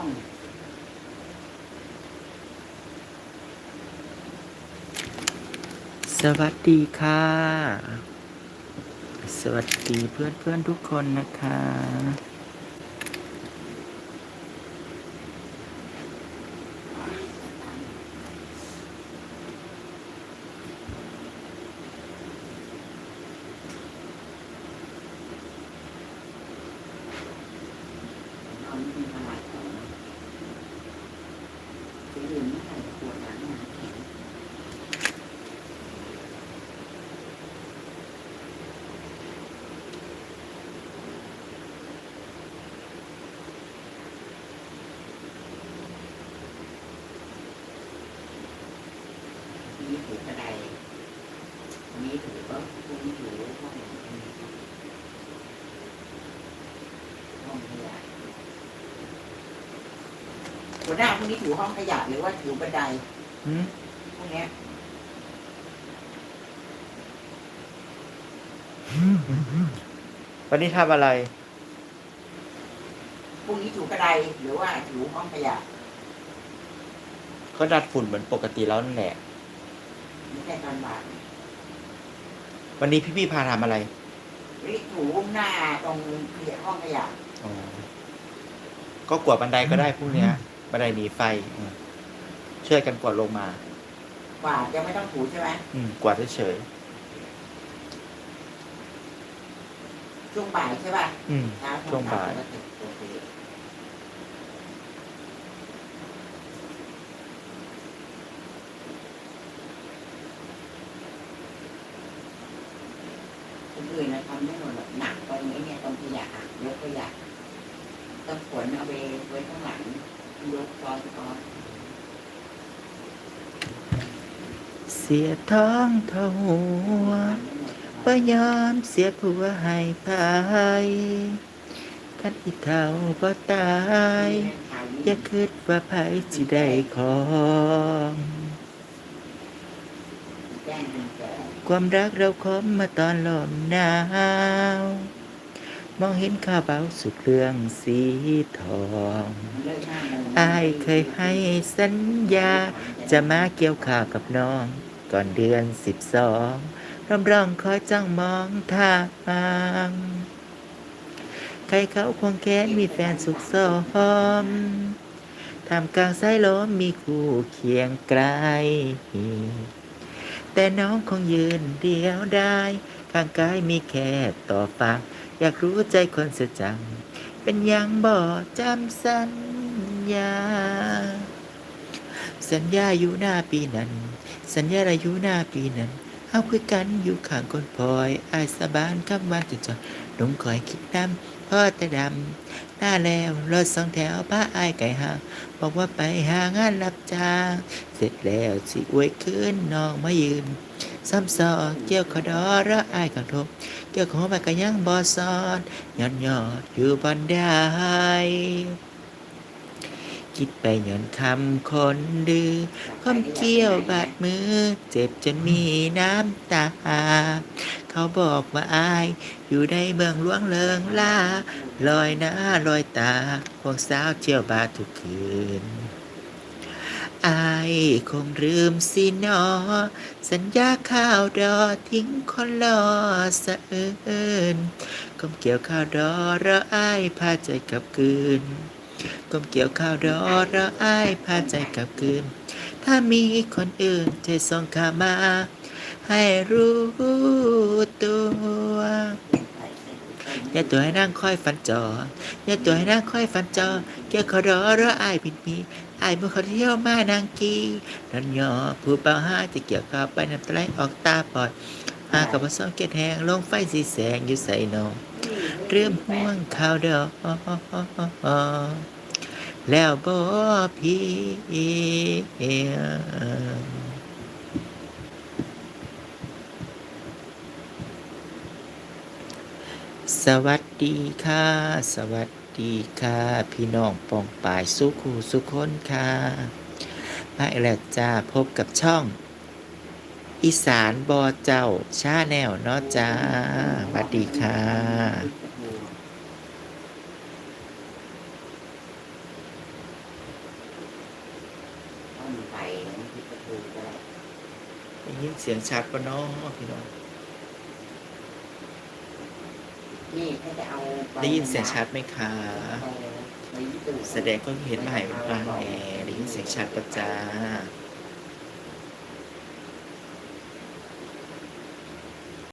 ้องสวัสดีค่ะ สวัสดีเพื่อนเพื่อนทุกคนนะคะ เอาไม่มีอะไรของสีอื่นไม่ใส่ขวดหลังหนาแข็งนี่ถือกระไดอันนี้ถือก็พวกนี้ถือห้องห้องขยะ หัวหน้าพวกนี้ถือห้องขยะหรือว่าถือบันไดหืมพวกเนี้ยวันนี้ทำอะไร พวกนี้ถูกระไดหรือว่าถูห้องขยะก็ดัดฝุ่นเหมือนปกติแล้วนั่นแหละไม่ใช่ตอนบ่ายวันนี้พี่พี่ๆพาทำอะไรหรือถูหน้าตรงขยะห้องขยะ อ๋อก็กวาดบันไดก็ได้พวกเนี้ย บันไดหนีไฟอืมช่วยกันกวาดลงมา กว่าดจะไม่ต้องถูใช่ไหมอืมกวาดเฉยช่วงบ่ายใช่ป่ะๆอืม เช้าช่วงบ่าย ปกติโอเคคนอื่นนะทำไม่หมดหรอกหนักตรงนี้เนี่ยตรงขยะอะยกขยะต้องขนเอาไปไว้ข้างหลังยกซ้อนซ้อน เสียท้องเท่าหัวพยายามเสียผัวให้พายกันอีเท่าบ่ตาย อย่าคิดว่าไผสิได้ของความรักเราคมมาตอนหลมหนาว มองเห็นข้าวเบาสุดเรื่องสีทองอายเคยให้สัญญา จะมาเกี่ยวข้าวกับน้อง ก่อนเดือนสิบสองรำร้องคอยจ้องมองทางใครเขาควงแขนมีแฟนสุขสมทำกลางสายลมมีคู่เคียงไกล แต่น้องคงยืนเดียวได้ ข้างกายมีแค่ต่อฟัง อยากรู้ใจคนเสียจัง เป็นอยังบ่จำสัญญา สัญญาอยู่หน้าปีนั้น สัญญาอายุหน้าปีนั้นเอาคุยกันอยู่ข้างคนพลอยอายสะบานคำวันจะจอลงคอยคิดน้ำพ่อแต่ดำหน้าแล้วรถสองแถวพาอายไก่หางบอกว่าไปหางานรับจ้าง เสร็จแล้วสิอวยคืนน้องมายืนซ้ำซอกเกี่ยวขอดอระอายขังทบ เกี่ยวของไปก็ยังบ่ซอนยอนยอดอยู่บนได้คิดไปย้อนคำคนดื้อคมเกี่ยวบาดมือ เจ็บจนมีน้ำตา เขาบอกว่าอาย อยู่ในเมืองหลวงเลิงล่าลอยหน้าลอยตาพวกสาวเที่ยวบาร์ทุกคืน อายคงลืมสิหนอ สัญญาข้าวดอทิ้งคนรอสะเอินก้มเกี่ยวข้าวดอระอายพาใจกลับคืนก้มเกี่ยวข้าวดอระอายพาใจกลับคืน ถ้ามีคนอื่นเธอส่งข่าวมา ให้รู้ตัว อย่าตัวให้นั่งค่อยฟันจออย่าตัวให้นั่งค่อยฟันจอเกี่ยวขอรอรออายผิดมีอายเมื่อเขาเที่ยวมานางกีนันยอผู้เป่าห้าจะเกี่ยวข้าวไปน้ำตาไหลออกตาปอดหากับผสมเกล็ดแหงลงไฟสีแสงอยู่ใส่นองเรื่มห่วงข้าวดอกแล้วบ่พี่ สวัสดีค่ะ สวัสดีค่ะ พี่น้องปองปายสุขูสุขคนค่ะมาแล้วจ้าพบกับช่อง อีสานบอเจ้าชาแนวเนาะจ้าสวัสดีค่ะยินเสียงชัดปะเนาะพี่น้อง นี่ถ้าจะเอาใบได้ยินเสียงชัดไหมคะเอาใบยี่ตู่แสดงก็เห็นมาใหม่เป็นบ้านแน่ได้ยินเสียงชัดประจ้าเ